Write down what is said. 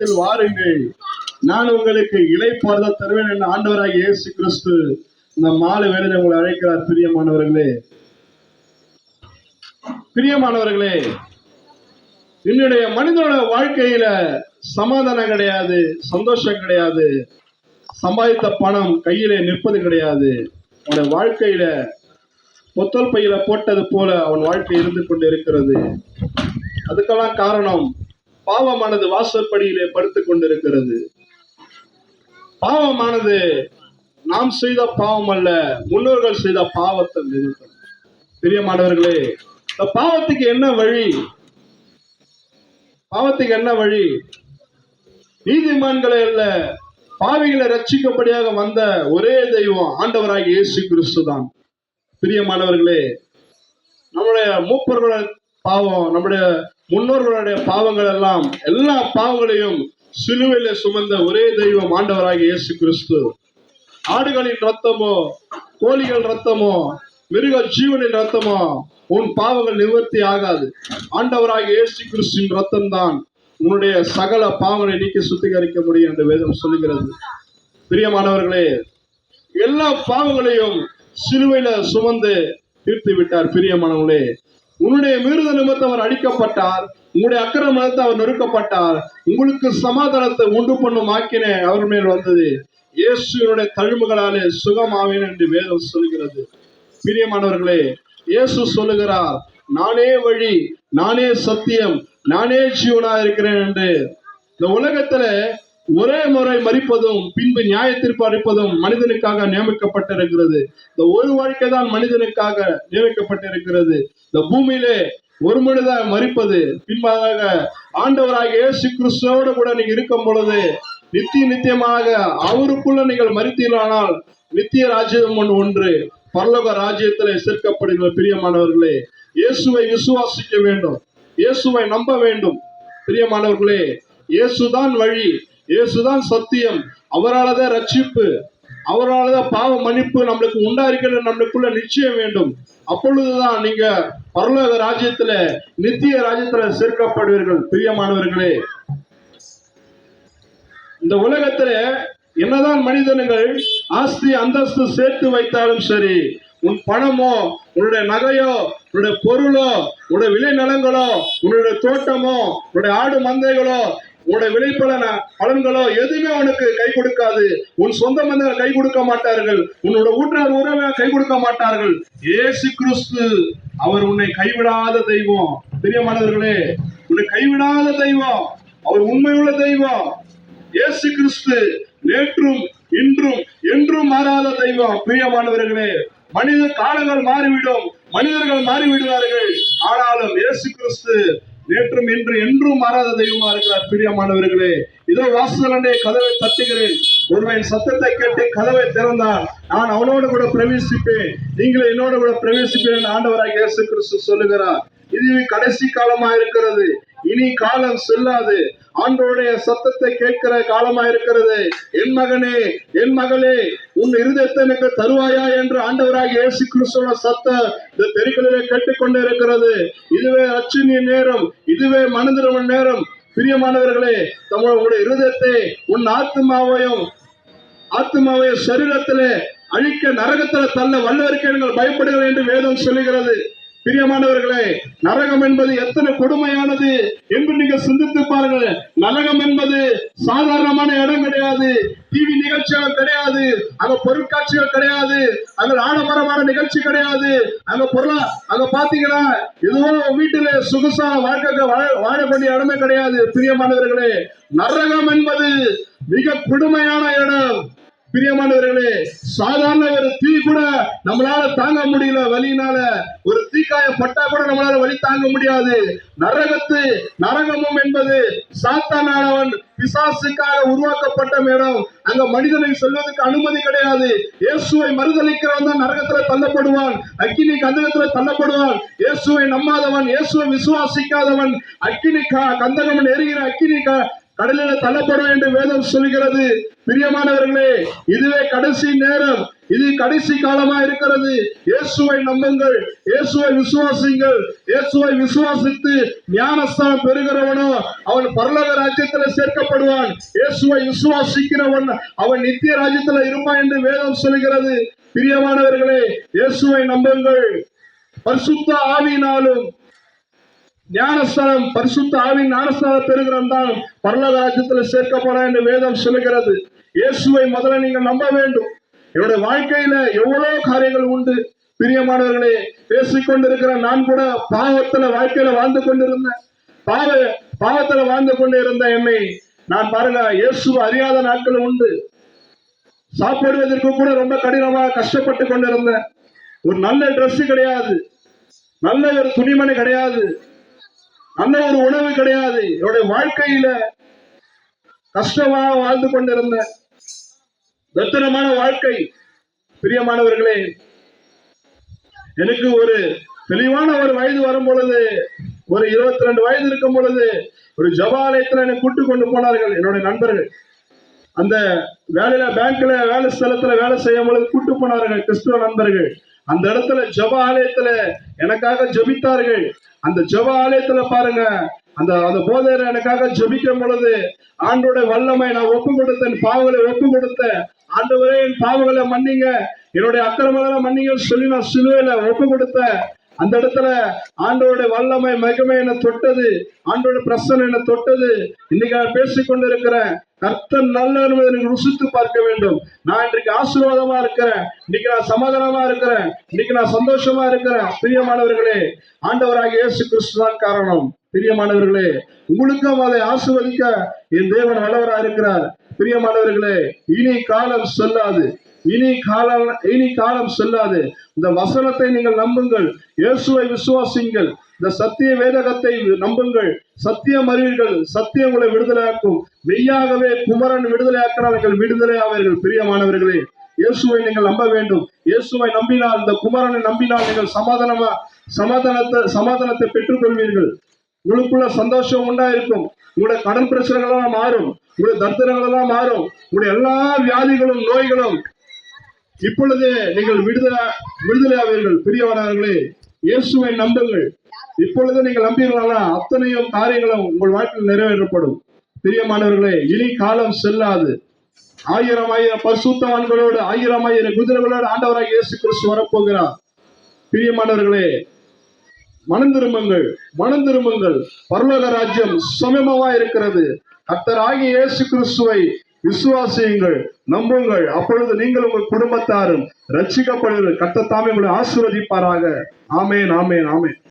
என்னிடத்தில் வாருங்கள். நான் உங்களுக்கு இளைப்பாறுதல் தருவேன் என்று ஆண்டவராக இயேசு கிறிஸ்து இந்த மாலை வேளையில உங்களை அழைக்கிறார். பிரியமானவர்களே. பிரியமானவர்களே என்னுடைய மனிதனோட வாழ்க்கையில சமாதானம் கிடையாது சந்தோஷம் கிடையாது சம்பாதித்த பணம் கையிலே நிற்பது கிடையாது. அவனுடைய வாழ்க்கையில பொத்தல் பையில போட்டது போல அவன் வாழ்க்கை இருந்து கொண்டு இருக்கிறது அதுக்கெல்லாம் காரணம் பாவமானது வாசற்படியிலே படுத்துக் கொண்டிருக்கிறது. பாவமானது நாம் செய்த பாவம் அல்ல முன்னோர்கள் செய்த பாவத்தை நிறுத்தம் பிரியமானவர்களே இந்த பாவத்துக்கு என்ன வழி? பாவத்துக்கு என்ன வழி? நீதிமான்களை அல்ல பாவிகளை ரட்சிக்கப்படியாக வந்த ஒரே தெய்வம் ஆண்டவராகிய இயேசு கிறிஸ்து தான். பிரியமானவர்களே நம்முடைய மூப்பர்களோட பாவம் நம்முடைய முன்னோர்களுடைய பாவங்கள் எல்லாம் எல்லா பாவங்களையும் சிலுவையில சுமந்த ஒரே தெய்வம் ஆண்டவராக இயேசு கிறிஸ்து. ஆடுகளின் ரத்தமோ கோழிகள் ரத்தமோ மிருக ஜீவனின் ரத்தமோ உன் பாவங்கள் நிவர்த்தி ஆகாது. ஆண்டவராக இயேசு கிறிஸ்துவின் ரத்தம் தான் உன்னுடைய சகல பாவங்களை நீக்கி சுத்திகரிக்க முடியும் என்று வேதம் சொல்லுகிறது. பிரியமானவர்களே எல்லா பாவங்களையும் சிலுவையில சுமந்து தீர்த்து விட்டார் பிரியமானவர்களே. உன்னுடைய மீறுத நிமித்தம் அவர் அடிக்கப்பட்டார். உங்களுடைய அக்கிரமத்தை அவர் நொறுக்கப்பட்டார். உங்களுக்கு சமாதானத்தை உண்டு பண்ணும் ஆக்கினே அவர் மேல் வந்தது. இயேசுடைய தழும்புகளாலே சுகமாவேன் என்று வேதம் சொல்கிறது. பிரியமானவர்களே இயேசு சொல்லுகிறார் நானே வழி நானே சத்தியம் நானே ஜீவனா இருக்கிறேன் என்று. இந்த உலகத்துல ஒரே முறை மறிப்பதும் பின்பு நியாயத்திற்கு அளிப்பதும் மனிதனுக்காக நியமிக்கப்பட்டிருக்கிறது. இந்த ஒரு வாழ்க்கை தான் மனிதனுக்காக நியமிக்கப்பட்டிருக்கிறது. இந்த பூமியிலே ஒரு மனிதன் மறிப்பது பின்பாக ஆண்டவராக இயேசு கிறிஸ்துவோடு கூட நீங்க இருக்கும் பொழுது நித்திய நித்தியமாக அவருக்குள்ள நீங்கள் மறித்தீர்களானால் நித்திய ராஜ்யம் ஒன்று ஒன்று பரலோக ராஜ்யத்திலே சேர்க்கப்படுகிற பிரியமானவர்களே இயேசுவை விசுவாசிக்க வேண்டும். இயேசுவை நம்ப வேண்டும். பிரியமானவர்களே இயேசுதான் வழி. இயேசுதான் சத்தியம். அவரால் தான் ரட்சிப்பு அவரால் தான் பாவ மன்னிப்பு நம்மளுக்கு உண்டா இருக்கிற நம்மளுக்குள்ள நிச்சயம் வேண்டும். அப்பொழுதுதான் நீங்க பரலோக ராஜ்யத்துல நித்திய ராஜ்யத்துல சேர்க்கப்படுவீர்கள் பிரியமானவர்களே. இந்த உலகத்துல என்னதான் மனிதனுங்கள் ஆஸ்தி அந்தஸ்து சேர்த்து வைத்தாலும் சரி உன் பணமோ உன்னுடைய நகையோ உன்னுடைய பொருளோ உன்னுடைய விளைநிலங்களோ உன்னுடைய தோட்டமோ உன்னுடைய ஆடு மந்தைகளோ உன்னுடைய விளைப்பலன பலன்களோ எதுவுமே அவனுக்கு கை கொடுக்காது. உன் சொந்த மந்தங்கள் கை கொடுக்க மாட்டார்கள். உன்னோட ஊற்றார் உறவை கை கொடுக்க மாட்டார்கள். ஏசு கிறிஸ்து அவர் உன்னை கைவிடாத தெய்வம். பிரியமானவர்களே உன்னை கைவிடாத தெய்வம். அவர் உண்மையுள்ள தெய்வம். இயேசு கிறிஸ்து நேற்றும் இன்றும் என்றும் மாறாத தெய்வம். பிரியமானவர்களே மனித காலங்கள் மாறிவிடும். மனிதர்கள் மாறிவிடுவார்கள். ஆனாலும் இயேசு கிறிஸ்து நேற்றும் இன்று என்றும் மாறாத தெய்வமா இருக்கிறார் பிரியமானவர்களே இதோ வாசலண்டே கதவை தட்டுகிறேன். ஒருவன் சத்தத்தை கேட்டு கதவை திறந்தான் நான் அவனோடு கூட பிரவேசிப்பேன். நீங்களும் என்னோட கூட பிரவேசிப்பேன் ஆண்டவராக இயேசு கிறிஸ்து சொல்லுகிறார். இது கடைசி காலமா இருக்கிறது இனி காலம் செல்லாது. ஆண்டோடைய சத்தத்தை கேட்கிற காலமா இருக்கிறது என் மகனே என் மகளே உன் இருதயத்தை எனக்கு தருவாயா என்று ஆண்டவராக இயேசு கிறிஸ்துவ சத்த இந்த தெருக்களிலே கேட்டுக்கொண்டே இருக்கிறது. இதுவே அச்சினிய நேரம் இதுவே மனதிரவன் நேரம். பிரியமானவர்களே தம்முடைய இருதயத்தை உன் ஆத்மாவையும் ஆத்மாவையும் சரீரத்திலே அழிக்க நரகத்துல தள்ள வல்லவருக்கு நீங்கள் பயப்படுகிறேன் என்று வேதம் சொல்லுகிறது. பிரியமானவர்களே நரகம் என்பது எத்தனை கொடுமையானது என்று நீங்க சிந்தித்து பாருங்கள். நரகம் என்பது சாதாரணமான இடம் கிடையாது. டிவி நிகழ்ச்சிகள் கிடையாது. அங்க பொருட்காட்சிகள் கிடையாது. அங்க ஆடம்பரமான நிகழ்ச்சி கிடையாது. அங்க பொருளா அங்க பாத்தீங்கன்னா ஏதோ வீட்டுல சுகுசா வாழ்க்கை வாழ- வாழக்கூடிய இடமே கிடையாது. பிரியமானவர்களே நரகம் என்பது மிக கொடுமையான இடம். பிரியமானவர்களே சாதாரண ஒரு தீ கூட நம்மளால தாங்க முடியல. வலியினால ஒரு தீக்காய பட்டா கூட நம்மளால வலி தாங்க முடியாது. நரகத்து நரகமும் என்பது சாத்தானவன் பிசாசுக்காக உருவாக்கப்பட்ட இடம் அங்க மனிதனை சொல்வதற்கு அனுமதி கிடையாது. இயேசுவை மறுதளிக்கிறவன் தான் நரகத்துல தள்ளப்படுவான். அக்கினி கந்தகத்துல தள்ளப்படுவான். இயேசுவை நம்பாதவன் இயேசுவை விசுவாசிக்காதவன். அக்கினி கந்தகம் எரிகிற அக்கினி கடலில் தள்ளப்படும் என்று வேதம் சொல்கிறது பிரியமானவர்களே இதுவே கடைசி நேரம். இது கடைசி காலமா இருக்கிறது. இயேசுவை நம்புங்கள். இயேசுவை விசுவாசிங்கள் இயேசுவை விசுவாசித்து ஞானஸ்தானம் பெறுகிறவனோ அவன் பரலோக ராஜ்யத்தில் சேர்க்கப்படுவான். இயேசுவை விசுவாசிக்கிறவன் அவன் நித்திய ராஜ்யத்தில் இருப்பான் என்று வேதம் சொல்கிறது பிரியமானவர்களே இயேசுவை நம்புங்கள். பரிசுத்த ஆவியினாலும் ஞானஸ்தானம் பரிசுத்த ஆவின் ஞானஸ்தானம் பெறுகிறோம் தான் பரலோக ராஜ்யத்தில் சேர்க்கப்படான் என்று வேதம் சொல்லுகிறது. இயேசுவை முதல்ல நீங்கள் நம்ப வேண்டும். என்னுடைய வாழ்க்கையில எவ்வளவு காரியங்கள் உண்டு. பிரியமானவர்களே பேசிக்கொண்டிருக்கிற நான் கூட பாவத்துல வாழ்க்கையில வாழ்ந்து கொண்டிருந்தேன். பாவ பாவத்துல வாழ்ந்து கொண்டு இருந்த என்னை நான் பாருங்க இயேசுவை அறியாத நாட்கள் உண்டு. சாப்பிடுவதற்கு கூட ரொம்ப கடினமாக கஷ்டப்பட்டு கொண்டிருந்தேன். ஒரு நல்ல ட்ரெஸ் கிடையாது. நல்ல ஒரு துணிமணி கிடையாது. நல்ல ஒரு உணவு கிடையாது. என்னுடைய வாழ்க்கையில கஷ்டமாக வாழ்ந்து கொண்டிருந்த தத்திரமான வாழ்க்கை. பிரியமானவர்களே எனக்கு ஒரு தெளிவான ஒரு வயது வரும் பொழுது ஒரு இருபத்தி ரெண்டு வயது இருக்கும் பொழுது ஒரு ஜபாலயத்துல என்னை கூட்டு கொண்டு போனார்கள் என்னுடைய நண்பர்கள். அந்த வேலையில பேங்க்ல வேலை ஸ்தலத்துல வேலை செய்யும் பொழுது கூட்டு போனார்கள் கிறிஸ்துவ நண்பர்கள். அந்த இடத்துல ஜப ஆலயத்துல எனக்காக ஜபித்தார்கள். அந்த ஜப ஆலயத்துல பாருங்க அந்த அந்த போதையில எனக்காக ஜபிக்கும் பொழுது ஆண்டோட வல்லமை நான் ஒப்பு கொடுத்தேன் பாவங்களை ஒப்பு கொடுத்தேன். ஆண்டவரே என் பாவங்களை மன்னிங்க. என்னுடைய அக்கிரமங்களை மன்னிங்கன்னு சொல்லி நான் சிலுவையில ஒப்பு கொடுத்தேன். அந்த இடத்துல ஆண்டோட வல்லமை மகிமை என்ன தொட்டது. ஆண்டோட பிரசன் என்ன தொட்டது. இன்னைக்கு நான் பேசிக் கொண்டிருக்கிறேன் கர்த்தர் நல்ல எனக்கு ருசித்து பார்க்க வேண்டும். நான் இன்றைக்கு ஆசீர்வாதமா இருக்கிறேன். இன்னைக்கு நான் சமாதானமா இருக்கிறேன். இன்னைக்கு நான் சந்தோஷமா இருக்கிறேன். பிரியமானவர்களே ஆண்டவராக இயேசு கிறிஸ்து தான் காரணம். பிரியமானவர்களே உங்களுக்கும் அதை ஆசிர்வதிக்க என் தேவன் வல்லவரா இருக்கிறார் பிரியமானவர்களே இனி காலம் சொல்லாது. இனி காலம் இனி காலம் செல்லாது. இந்த வசனத்தை நீங்கள் நம்புங்கள். இயேசுவை விசுவாசிங்கள் இந்த சத்திய வேதகத்தை நம்புங்கள். சத்தியம் அறிவீர்கள். சத்தியம் உங்களை விடுதலையாக்கும். மெய்யாகவே குமரன் விடுதலையாக்கிறார்கள் விடுதலை ஆவீர்கள் பிரியமானவர்களே. இயேசுவை நீங்கள் நம்ப வேண்டும். இயேசுவை நம்பினால் இந்த குமரனை நம்பினால் நீங்கள் சமாதானமா சமாதானத்தை சமாதானத்தை பெற்றுக்கொள்வீர்கள். உங்களுக்குள்ள சந்தோஷம் உண்டாயிருக்கும். உங்களுடைய கடன் பிரச்சனைகள் எல்லாம் மாறும். உங்களுடைய தர்த்தனங்கள் எல்லாம் மாறும். உங்களுடைய எல்லா வியாதிகளும் நோய்களும் இப்பொழுது நீங்கள் விடுதலா விடுதலையாவீர்கள் பெரியவரார்களே இயேசுவை நம்புங்கள். இப்பொழுது நீங்கள் நம்பீர்களா அத்தனையும் காரியங்களும் உங்கள் வாழ்க்கையில் நிறைவேற்றப்படும். பிரியமானவர்களே இனி காலம் செல்லாது. ஆயிரம் ஆயிரம் பசுத்தவான்களோடு ஆயிரம் ஆயிரம் குதிரைகளோடு ஆண்டவராக இயேசு கிறிஸ்து வரப்போகிறார். பிரியமானவர்களே மனம் திரும்புங்கள் மனம் திரும்புங்கள். பரலோக ராஜ்யம் சமீபமா இருக்கிறது கர்த்தராகிய இயேசு கிறிஸ்துவை விசுவாசியுங்கள் நம்புங்கள். அப்பொழுது நீங்கள் உங்கள் குடும்பத்தாரும் ரட்சிக்கப்படுங்கள். கத்தத்தாமே உங்களை ஆசீர்வதிப்பாராக. ஆமேன் ஆமேன் ஆமேன்.